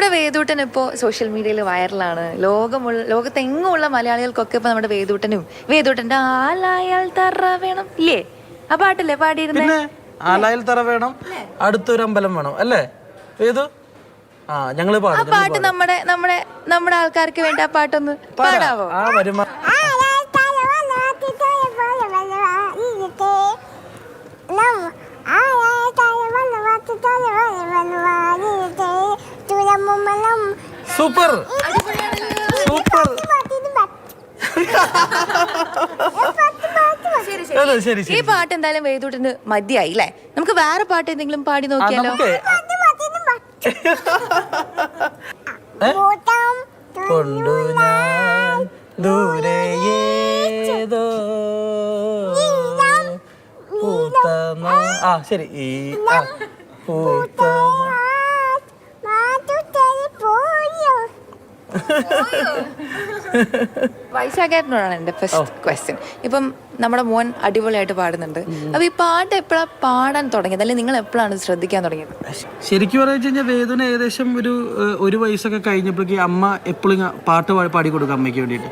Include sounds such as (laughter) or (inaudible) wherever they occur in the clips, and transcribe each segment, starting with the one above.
നമ്മുടെ വേദൂട്ടൻ ഇപ്പോൾ സോഷ്യൽ മീഡിയയിൽ വൈറലാണ് ലോകമുള്ള ലോകത്തെങ്ങുമുള്ള മലയാളികൾക്കൊക്കെ ഇപ്പൊ നമ്മുടെ വേദൂട്ടനും വേദൂട്ടന്റെ ആലായാൽ തറ വേണം ഇല്ലേ? ആ പാട്ടല്ലേ പാടിയിരുന്നേ? പിന്നെ ആലായിൽ തറ വേണം അടുത്തൊരു അമ്പലം വേണം അല്ലേ? വേദു ആ ഞങ്ങൾ പാട്ട് നമ്മുടെ നമ്മുടെ നമ്മുടെ ആൾക്കാർക്ക് വേണ്ടി ആ പാട്ടൊന്ന് പാടാവോ? ആ വരുമ്പോ സൂപ്പർ. സൂപ്പർ. ശരി ഈ പാട്ട് എന്തായാലും വേദൂട്ടിന് മതിയായി അല്ലേ നമുക്ക് വേറെ പാട്ട് എന്തെങ്കിലും പാടി നോക്കിയാലോ? (laughs) കൊണ്ടു ഞാൻ ആ ശരി. ഈ ആ. പൂത്ത (laughs) വൈശാഖേട്ടനോടാണ് എന്റെ ഫസ്റ്റ് ക്വസ്റ്റ്യൻ ഇപ്പം നമ്മുടെ മോൻ അടിപൊളിയായിട്ട് പാടുന്നുണ്ട്. അപ്പൊ ഈ പാട്ട് എപ്പോഴാ പാടാൻ തുടങ്ങിയത്? അല്ലെങ്കിൽ നിങ്ങൾ എപ്പോഴാണ് ശ്രദ്ധിക്കാൻ തുടങ്ങിയത്? ശരിക്കും പറഞ്ഞു കഴിഞ്ഞാൽ വേദന ഏകദേശം ഒരു ഒരു വയസ്സൊക്കെ കഴിഞ്ഞപ്പോഴേക്ക് അമ്മ എപ്പോഴും പാട്ട് പാടി കൊടുക്കും അമ്മയ്ക്ക് വേണ്ടിയിട്ട്.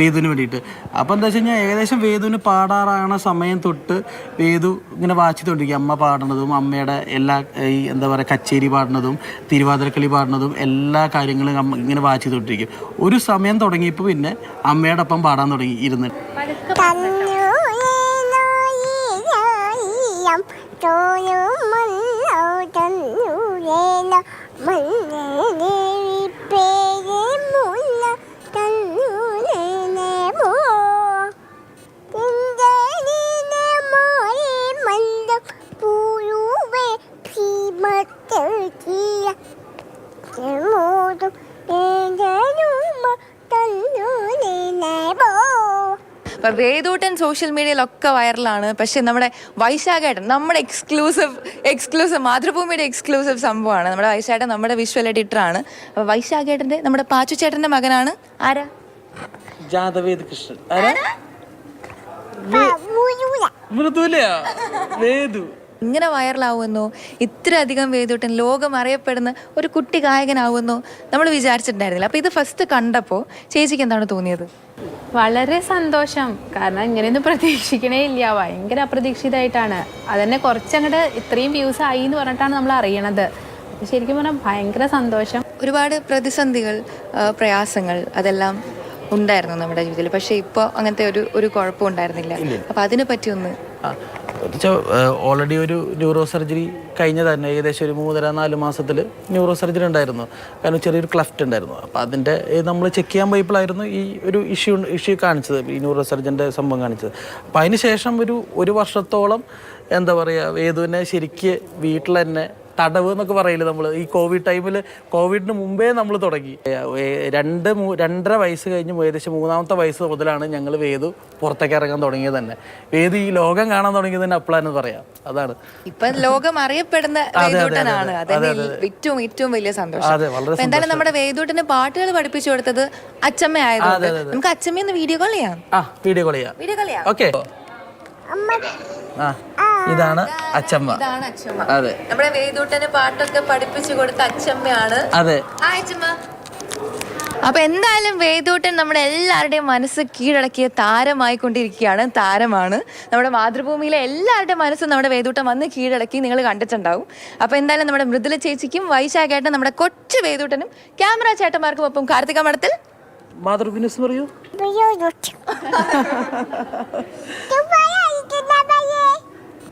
വേദുവിന് വേണ്ടിയിട്ട്. അപ്പോൾ എന്താ വെച്ച് കഴിഞ്ഞാൽ ഏകദേശം വേദുവിന് പാടാറാണ് സമയം തൊട്ട് വേദു ഇങ്ങനെ വാച്ചിത്തോണ്ടിരിക്കും അമ്മ പാടുന്നതും അമ്മയുടെ എല്ലാ ഈ എന്താ പറയുക കച്ചേരി പാടുന്നതും തിരുവാതിരക്കളി പാടുന്നതും എല്ലാ കാര്യങ്ങളും ഇങ്ങനെ ഇങ്ങനെ വാച്ചിത്തോണ്ടിരിക്കും ഒരു സമയം തുടങ്ങിയപ്പോൾ പിന്നെ അമ്മയോടൊപ്പം പാടാൻ തുടങ്ങി ഇരുന്ന്. അപ്പൊ വേദൂട്ടൻ സോഷ്യൽ മീഡിയയിലൊക്കെ വൈറലാണ്. പക്ഷേ നമ്മുടെ വൈശാഖേട്ടൻ നമ്മുടെ എക്സ്ക്ലൂസീവ് എക്സ്ക്ലൂസീവ് മാതൃഭൂമിയുടെ എക്സ്ക്ലൂസീവ് സംഭവമാണ്. നമ്മുടെ വൈശാഖേട്ടൻ നമ്മുടെ വിഷ്വൽ എഡിറ്ററാണ് അപ്പൊ വൈശാഖേട്ടന്റെ നമ്മുടെ പാച്ചു ചേട്ടന്റെ മകനാണ് ആരാ? ജാദവേദ് കൃഷ്ണൻ. ആരാ? മൃദുലയാ. വേദു ഇങ്ങനെ വൈറലാവുമെന്നോ ഇത്രയധികം വേദിട്ടും ലോകം അറിയപ്പെടുന്ന ഒരു കുട്ടി ഗായകനാവുമെന്നോ നമ്മൾ വിചാരിച്ചിട്ടുണ്ടായിരുന്നില്ല. അപ്പോൾ ഇത് ഫസ്റ്റ് കണ്ടപ്പോൾ ചേച്ചിക്ക് എന്താണ് തോന്നിയത്? വളരെ സന്തോഷം. കാരണം ഇങ്ങനെയൊന്നും പ്രതീക്ഷിക്കണേ ഇല്ല. ഭയങ്കര അപ്രതീക്ഷിതമായിട്ടാണ് അതന്നെ കുറച്ചങ്ങോട്ട് ഇത്രയും വ്യൂസ് ആയി എന്ന് പറഞ്ഞിട്ടാണ് നമ്മൾ അറിയണത്. ശരിക്കും പറഞ്ഞാൽ ഭയങ്കര സന്തോഷം. ഒരുപാട് പ്രതിസന്ധികൾ പ്രയാസങ്ങൾ അതെല്ലാം ഉണ്ടായിരുന്നു നമ്മുടെ ജീവിതത്തിൽ. പക്ഷേ ഇപ്പോൾ അങ്ങനത്തെ ഒരു ഒരു കുഴപ്പം ഉണ്ടായിരുന്നില്ല അപ്പോൾ അതിനെ പറ്റി ഒന്ന് ഓൾറെഡി ഒരു ന്യൂറോ സർജറി കഴിഞ്ഞ തന്നെ ഏകദേശം ഒരു മൂന്നര നാല് മാസത്തിൽ ന്യൂറോ സർജറി ഉണ്ടായിരുന്നു. കാരണം ചെറിയൊരു ക്ലഫ്റ്റ് ഉണ്ടായിരുന്നു. അപ്പോൾ അതിന്റെ നമ്മൾ ചെക്ക് ചെയ്യാൻ പോയപ്പോഴായിരുന്നു ഈ ഒരു ഇഷ്യൂ ഇഷ്യൂ കാണിച്ചത് ഈ ന്യൂറോ സർജന്റെ സംഭവം കാണിച്ചത്. അപ്പോൾ അതിന് ശേഷം ഒരു ഒരു വർഷത്തോളം എന്താ പറയുക വേദുവിനെ ശരിക്ക് വീട്ടിൽ തന്നെ തടവ് എന്നൊക്കെ പറയില്ല നമ്മൾ ഈ കോവിഡ് ടൈമിൽ കോവിഡിന് മുമ്പേ നമ്മൾ തുടങ്ങി. രണ്ട് രണ്ടര വയസ്സ് കഴിഞ്ഞ് ഏകദേശം മൂന്നാമത്തെ വയസ്സ് മുതലാണ് ഞങ്ങൾ വേദു പുറത്തേക്ക് ഇറങ്ങാൻ തുടങ്ങിയത് തന്നെ. വേദു ഈ ലോകം കാണാൻ തുടങ്ങിയത് തന്നെ അപ്പോഴാണ് പറയാം. അതാണ്. ഇപ്പൊ ലോകം അറിയപ്പെടുന്ന (laughs) വേദൂട്ടനാണ്. ഏറ്റവും ഏറ്റവും വലിയ സന്തോഷം. എന്തായാലും നമ്മുടെ വേദൂട്ടിന് പാട്ടുകൾ പഠിപ്പിച്ചു കൊടുത്തത് അച്ചമ്മ ആയതുകൊണ്ട്. നമുക്ക് അച്ചമ്മയൊന്ന് വീഡിയോ കോൾ ചെയ്യാം. ആ വീഡിയോ കോൾ ചെയ്യാം. വീഡിയോ കോൾ ചെയ്യാം. ഓക്കെ. ആ ഇതാണ് അച്ചമ്മ. ഇതാണ് അച്ചമ്മ. അതെ. നമ്മുടെ വേദൂട്ടന് പാട്ടൊക്കെ പഠിപ്പിച്ചു കൊടുത്ത അച്ചമ്മയാണ്. അതെ. അപ്പൊ എന്തായാലും വേദൂട്ടൻ നമ്മുടെ എല്ലാവരുടെയും മനസ്സ് കീഴടക്കിയ താരമായിക്കൊണ്ടിരിക്കുകയാണ് താരമാണ്. നമ്മുടെ മാതൃഭൂമിയിലെ എല്ലാവരുടെയും മനസ്സും നമ്മുടെ വേദൂട്ടൻ വന്ന് കീഴടക്കി നിങ്ങൾ കണ്ടിട്ടുണ്ടാവും. അപ്പൊ എന്തായാലും നമ്മുടെ മൃദുല ചേച്ചിക്കും വൈശാഖേട്ടനും നമ്മുടെ കൊച്ചു വേദൂട്ടനും ക്യാമറ ചേട്ടന്മാർക്കും ഒപ്പം കാർത്തിക മഠത്തിൽ. മാതൃഭൂമി പറയൂ. (laughs) (laughs)